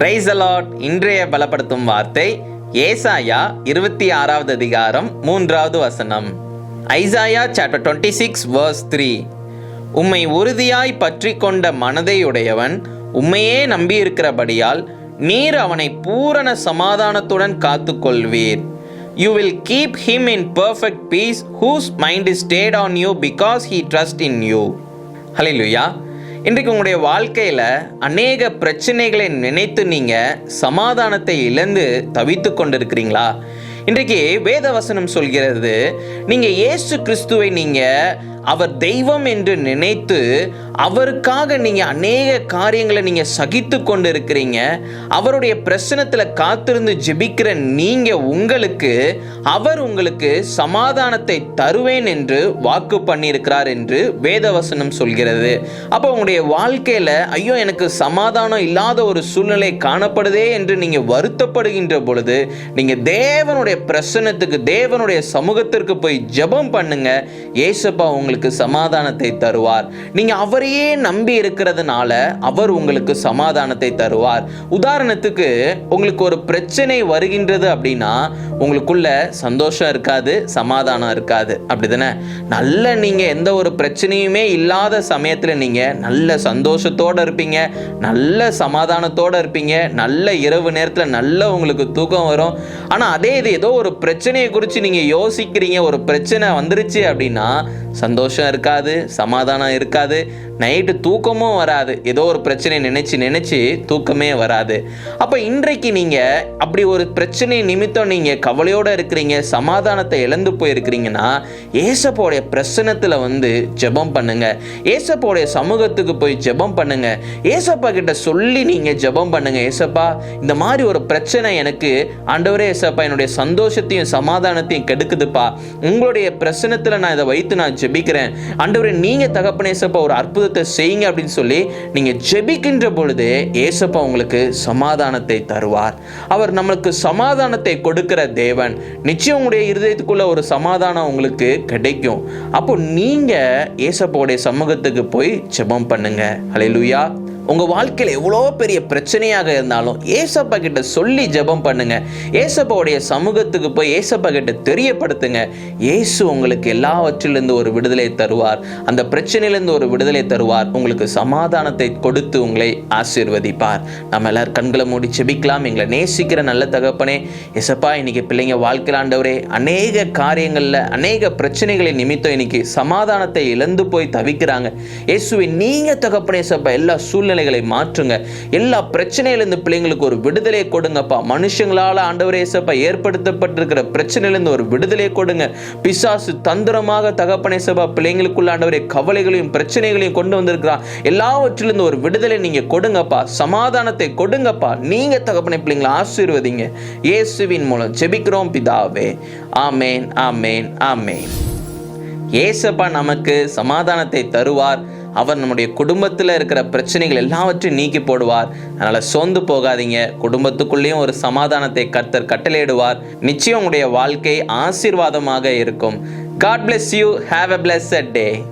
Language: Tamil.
பிரைஸ் அலாட் இன்றைய பலப்படுத்தும் வார்த்தை ஏசாயா இருபத்தி ஆறாவது அதிகாரம் மூன்றாவது வசனம். Isaiah chapter twenty six verse three உம்மை உறுதியாய் பற்றி கொண்ட மனதையுடையவன் உம்மையே நம்பியிருக்கிறபடியால் நீர் அவனை பூரண சமாதானத்துடன் காத்துக்கொள்வீர். You will keep him in perfect peace whose mind is stayed on you because he trust in you hallelujah இன்றைக்கு உங்களுடைய வாழ்க்கையில் அநேக பிரச்சனைகளை நினைத்து நீங்கள் சமாதானத்தை இழந்து தவித்து கொண்டிருக்கிறீங்களா? இன்றைக்கு வேத வசனம் சொல்கிறது நீங்கள் இயேசு கிறிஸ்துவை நீங்கள் அவர் தெய்வம் என்று நினைத்து அவருக்காக நீங்கள் அநேக காரியங்களை நீங்கள் சகித்து கொண்டு இருக்கிறீங்க அவருடைய பிரச்சனத்தில் காத்திருந்து ஜெபிக்கிற நீங்கள் உங்களுக்கு அவர் உங்களுக்கு சமாதானத்தை தருவேன் என்று வாக்கு பண்ணியிருக்கிறார் என்று வேதவசனம் சொல்கிறது. அப்போ உங்களுடைய வாழ்க்கையில் ஐயோ எனக்கு சமாதானம் இல்லாத ஒரு சூழ்நிலை காணப்படுதே என்று நீங்கள் வருத்தப்படுகின்ற பொழுது நீங்கள் தேவனுடைய பிரசனத்துக்கு தேவனுடைய சமூகத்திற்கு போய் ஜெபம் பண்ணுங்க. ஏசப்பா உங்களுக்கு சமாதானத்தை தருவார். நீங்க அவரையே நம்பி இருக்கிறதுனால அவர் உங்களுக்கு சமாதானத்தை தருவார். உதாரணத்துக்கு உங்களுக்கு ஒரு பிரச்சனை வருகின்றது அப்படின்னா உங்களுக்குள்ள சந்தோஷம் இருக்காது சமாதானம் இருக்காது. அப்படிதானே? நல்ல நீங்க எந்த ஒரு பிரச்சனையுமே இல்லாத சமயத்துல நீங்க நல்ல சந்தோஷத்தோட இருப்பீங்க நல்ல சமாதானத்தோட இருப்பீங்க நல்ல இரவு நேரத்துல நல்ல உங்களுக்கு தூக்கம் வரும். ஆனா அதே இது ஏதோ ஒரு பிரச்சனையை குறித்து நீங்க யோசிக்கிறீங்க ஒரு பிரச்சனை வந்துருச்சு அப்படின்னா சந்தோஷம் சந்தோஷம் இருக்காது சமாதானம் இருக்காது நைட்டு தூக்கமும் வராது. ஏதோ ஒரு பிரச்சனை நினச்சி நினச்சி தூக்கமே வராது. அப்போ இன்றைக்கு நீங்க அப்படி ஒரு பிரச்சனை நிமித்தம் நீங்கள் கவலையோட இருக்கிறீங்க சமாதானத்தை இழந்து போயிருக்கிறீங்கன்னா ஏசப்போடைய பிரச்சனத்தில் வந்து ஜெபம் பண்ணுங்க. ஏசப்போடைய சமூகத்துக்கு போய் ஜெபம் பண்ணுங்க. ஏசப்பா கிட்ட சொல்லி நீங்கள் ஜெபம் பண்ணுங்க. ஏசப்பா இந்த மாதிரி ஒரு பிரச்சனை எனக்கு ஆண்டவரே ஏசப்பா என்னுடைய சந்தோஷத்தையும் சமாதானத்தையும் கெடுக்குதுப்பா. உங்களுடைய பிரச்சனத்தில் நான் இதை வைத்து நான் ஜெபிக்கிறேன். ஆண்டவரே நீங்க தகப்பன ஏசப்பா ஒரு அற்புதத்தை செய்யுங்க அப்படின்னு சொல்லி நீங்க ஜெபிக்கின்ற பொழுது ஏசப்பா உங்களுக்கு சமாதானத்தை தருவார். அவர் நம்மளுக்கு சமாதானத்தை கொடுக்கிற தேவன். நிச்சயம் உங்களுடைய இருதயத்துக்குள்ள ஒரு சமாதானம் உங்களுக்கு கிடைக்கும். அப்போ நீங்க ஏசப்பாவுடைய சமூகத்துக்கு போய் ஜெபம் பண்ணுங்க. அலையிலுயா உங்க வாழ்க்கையில் எவ்வளோ பெரிய பிரச்சனையாக இருந்தாலும் ஏசப்பா கிட்ட சொல்லி ஜெபம் பண்ணுங்க. ஏசப்பாவுடைய சமூகத்துக்கு போய் ஏசப்பா கிட்ட தெரியப்படுத்துங்க. இயேசு உங்களுக்கு எல்லாவற்றிலிருந்து ஒரு விடுதலை தருவார். அந்த பிரச்சனையிலிருந்து ஒரு விடுதலை தருவார். உங்களுக்கு சமாதானத்தை கொடுத்து உங்களை ஆசீர்வதிப்பார். நம்ம எல்லாரும் கண்களை மூடி செபிக்கலாம் எங்களை நேசிக்கிற நல்ல தகப்பனே எசப்பா இன்னைக்கு பிள்ளைங்க வாழ்க்கையில் ஆண்டவரே அநேக காரியங்களில் அநேக பிரச்சனைகளை நிமித்தம் இன்னைக்கு சமாதானத்தை இழந்து போய் தவிக்கிறாங்க. இயேசுவை நீங்க தகப்பனே சப்பா எல்லா சூழ்நிலைகளை மாற்றுங்க. எல்லா பிரச்சனையிலிருந்து பிள்ளைங்களுக்கு ஒரு விடுதலை கொடுங்கப்பா. மனுஷங்களால் ஆண்டவரே ஏசப்பா ஏற்படுத்தப்பட்டிருக்கிற பிரச்சனையிலிருந்து ஒரு விடுதலை கொடுங்க. பிசாசு தந்திரமாக தகப்பனை சபா பிள்ளைங்களுக்குள்ள ஆண்டவரே கவலைகளையும் பிரச்சனைகளையும் கொண்டு வந்திருக்கிறான் எல்லாவற்றிலிருந்து ஒரு விடுதலை நீங்க கொடுங்கப்பா. சமாதானத்தை கொடுங்கப்பா. நீங்க தகப்பனை பிள்ளைங்களை ஆசீர்வதிங்க. இயேசுவின் மூலம் ஜெபிக்கிறோம் பிதாவே. ஆமேன் ஆமேன் ஆமேன். ஏசப்பா நமக்கு சமாதானத்தை தருவார். அவர் நம்முடைய குடும்பத்தில் இருக்கிற பிரச்சனைகள் எல்லாவற்றையும் நீக்கி போடுவார். அதனால் சோர்ந்து போகாதீங்க. குடும்பத்துக்குள்ளேயும் ஒரு சமாதானத்தை கர்த்தர் கட்டளையிடுவார். நிச்சயம் உங்களுடைய வாழ்க்கை ஆசீர்வாதமாக இருக்கும். God bless you have a blessed day